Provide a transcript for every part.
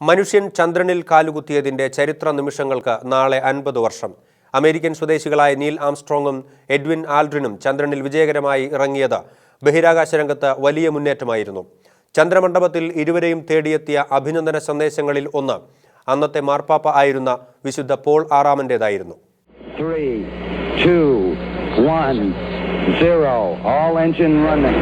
മനുഷ്യൻ ചന്ദ്രനിൽ കാലുകുത്തിയതിന്റെ ചരിത്ര നിമിഷങ്ങൾക്ക് നാളെ അൻപത് വർഷം അമേരിക്കൻ സ്വദേശികളായ നീൽ ആംസ്ട്രോങ്ങും എഡ്വിൻ ആൽഡ്രിനും ചന്ദ്രനിൽ വിജയകരമായി ഇറങ്ങിയത് ബഹിരാകാശ രംഗത്ത് വലിയ മുന്നേറ്റമായിരുന്നു ചന്ദ്രമണ്ഡപത്തിൽ ഇരുവരെയും തേടിയെത്തിയ അഭിനന്ദന സന്ദേശങ്ങളിൽ ഒന്ന് അന്നത്തെ മാർപ്പാപ്പ ആയിരുന്ന വിശുദ്ധ പോൾ ആറാമന്റേതായിരുന്നു zero. All engine running.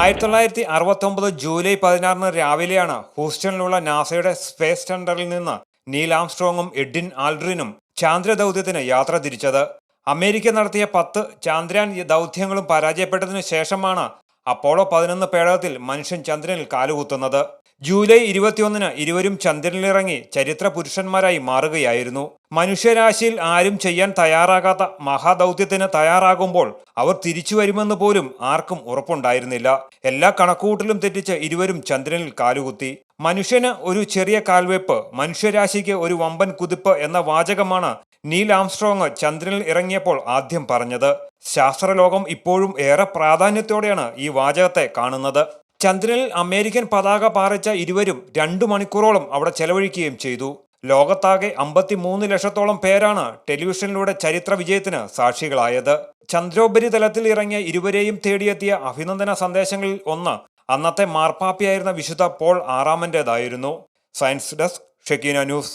ആയിരത്തി തൊള്ളായിരത്തി അറുപത്തി ഒമ്പത് ജൂലൈ പതിനാറിന് രാവിലെയാണ് ഹൂസ്റ്റണിലുള്ള നാസയുടെ സ്പേസ് സെന്ററിൽ നിന്ന് നീൽ ആംസ്ട്രോങ്ങും എഡിൻ ആൽഡ്രിനും ചാന്ദ്രദൗത്യത്തിന് യാത്ര തിരിച്ചത്. അമേരിക്ക നടത്തിയ പത്ത് ചാന്ദ്രയാൻ ദൗത്യങ്ങളും പരാജയപ്പെട്ടതിനു ശേഷമാണ് അപ്പോളോ പതിനൊന്ന് പേടകത്തിൽ മനുഷ്യൻ ചന്ദ്രനിൽ കാലുകുത്തുന്നത്. ജൂലൈ ഇരുപത്തിയൊന്നിന് ഇരുവരും ചന്ദ്രനിലിറങ്ങി ചരിത്ര പുരുഷന്മാരായി മാറുകയായിരുന്നു. മനുഷ്യരാശിയിൽ ആരും ചെയ്യാൻ തയ്യാറാകാത്ത മഹാദൗത്യത്തിന് തയ്യാറാകുമ്പോൾ അവർ തിരിച്ചു വരുമെന്ന് പോലും ആർക്കും ഉറപ്പുണ്ടായിരുന്നില്ല. എല്ലാ കണക്കൂട്ടിലും തെറ്റിച്ച് ഇരുവരും ചന്ദ്രനിൽ കാലുകുത്തി. മനുഷ്യന് ഒരു ചെറിയ കാൽവെപ്പ് മനുഷ്യരാശിക്ക് ഒരു വമ്പൻ കുതിപ്പ് എന്ന വാചകമാണ് നീൽ ആംസ്ട്രോങ് ചന്ദ്രനിൽ ഇറങ്ങിയപ്പോൾ ആദ്യം പറഞ്ഞത്. ശാസ്ത്രലോകം ഇപ്പോഴും ഏറെ പ്രാധാന്യത്തോടെയാണ് ഈ വാചകത്തെ കാണുന്നത്. ചന്ദ്രനിൽ അമേരിക്കൻ പതാക പാറിച്ച ഇരുവരും രണ്ടു മണിക്കൂറോളം അവിടെ ചെലവഴിക്കുകയും ചെയ്തു. ലോകത്താകെ അമ്പത്തിമൂന്ന് ലക്ഷത്തോളം പേരാണ് ടെലിവിഷനിലൂടെ ചരിത്ര വിജയത്തിന് സാക്ഷികളായത്. ചന്ദ്രോപരിതലത്തിൽ ഇറങ്ങിയ ഇരുവരെയും തേടിയെത്തിയ അഭിനന്ദന സന്ദേശങ്ങളിൽ ഒന്ന് അന്നത്തെ മാർപ്പാപ്പിയായിരുന്ന വിശുദ്ധ Paul ആറാമന്റേതായിരുന്നു science desk Shekinah news.